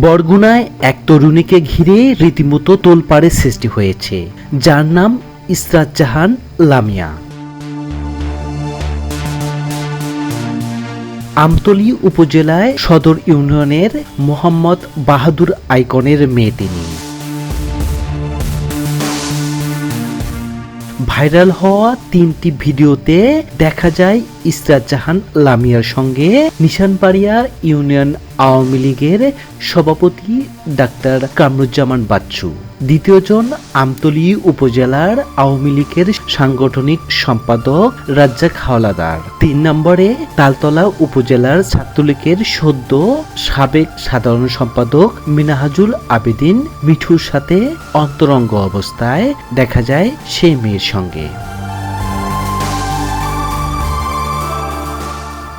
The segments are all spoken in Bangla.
বরগুনায় এক তরুণীকে ঘিরে রীতিমতো তোলপাড়ের সৃষ্টি হয়েছে। যার নাম ইসরাত জাহান লামিয়া। আমতলী উপজেলায় সদর ইউনিয়নের মোহাম্মদ বাহাদুর আইকনের মেয়ে তিনি। ভাইরাল হওয়া তিনটি ভিডিওতে দেখা যায় ইসরাত জাহান লামিয়ার সঙ্গে নিশানপাড়িয়া ইউনিয়ন আওয়ামী লীগের সভাপতি ডাক্তার কামরুজ্জামান বাচ্চু। দ্বিতীয়জন আমতলী উপজেলার আওয়ামী লীগের সাংগঠনিক সম্পাদক রাজ্জাক হাওলাদার। তিন নম্বরে তালতলা উপজেলার ছাত্রলীগের সদ্য সাবেক সাধারণ সম্পাদক মিনাহাজুল আবেদিন মিঠুর সাথে অন্তরঙ্গ অবস্থায় দেখা যায় সেই মেয়ের সঙ্গে।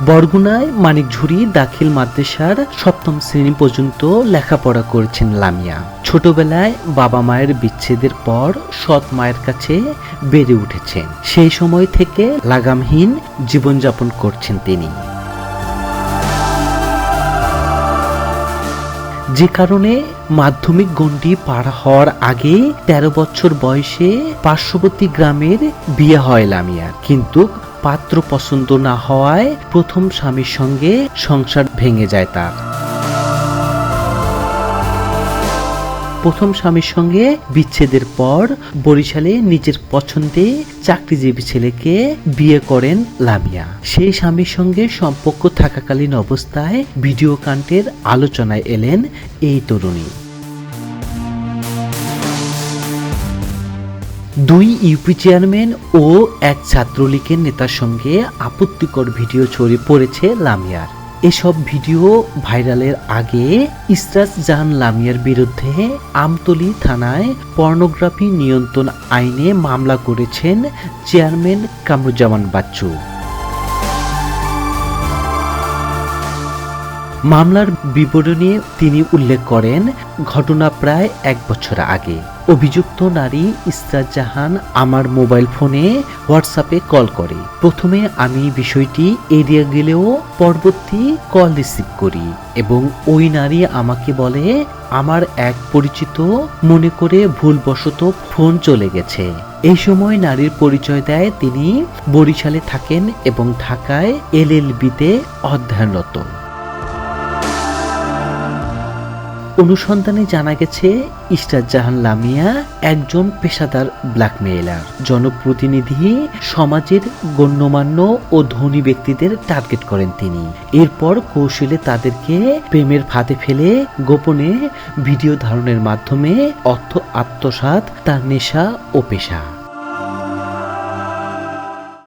বরগুনায় মানিকঝুরি দাখিল মাদ্রাসার সপ্তম শ্রেণি পর্যন্ত লেখাপড়া করেছেন লামিয়া। ছোটবেলায় বাবা মায়ের বিচ্ছেদের পর সৎ মায়ের কাছে বেড়ে উঠেছেন। সেই সময় থেকে লাগামহীন জীবনযাপন করছেন তিনি। যে কারণে মাধ্যমিক গণ্ডি পার হওয়ার আগে ১৩ বছর বয়সে পার্শ্ববর্তী গ্রামের বিয়ে হয় লামিয়া কিন্তু পাত্র পছন্দ না হওয়ায় প্রথম স্বামীর সঙ্গে সংসার ভেঙে যায় তার। প্রথম স্বামীর সঙ্গে বিচ্ছেদের পর বরিশালে নিজের পছন্দে চাকরিজীবী ছেলেকে বিয়ে করেন লামিয়া। সেই স্বামীর সঙ্গে সম্পর্ক থাকাকালীন অবস্থায় ভিডিও কান্টের আলোচনায় এলেন এই তরুণী। দুই ইউপি চেয়ারম্যান ও এক ছাত্রলীগের নেতার সঙ্গে আপত্তিকর ভিডিও ছড়িয়ে পড়েছে লামিয়ার। এসব ভিডিও ভাইরালের আগে ইসরাত জাহান লামিয়ার বিরুদ্ধে আমতলী থানায় পর্নোগ্রাফি নিয়ন্ত্রণ আইনে মামলা করেছেন চেয়ারম্যান কামরুজ্জামান বাচ্চু। মামলার বিবরণী তিনি উল্লেখ করেন, ঘটনা প্রায় এক বছর আগে। অভিযুক্ত নারী ইসরাত জাহান আমার মোবাইল ফোনে হোয়াটসঅ্যাপে কল করে। প্রথমে আমি বিষয়টি এড়িয়ে গেলেও পরবর্তী কল রিসিভ করি এবং ওই নারী আমাকে বলে, আমার এক পরিচিত মনে করে ভুলবশত ফোন চলে গেছে। এই সময় নারীর পরিচয় দেয় তিনি বরিশালে থাকেন এবং ঢাকায় এলএলবিতে অধ্যয়নরত। অনুসন্ধানে জানা গেছে, ইস্টার জাহান লামিয়া একজন পেশাদার ব্ল্যাকমেইলার। জনপ্রতিনিধি সমাজের গণ্যমান্য ও ধনী ব্যক্তিদের টার্গেট করেন তিনি। এরপর কৌশলে তাদেরকে প্রেমের ফাঁদে ফেলে গোপনে ভিডিও ধারণের মাধ্যমে অর্থ আত্মসাৎ, তার নেশা ও পেশা।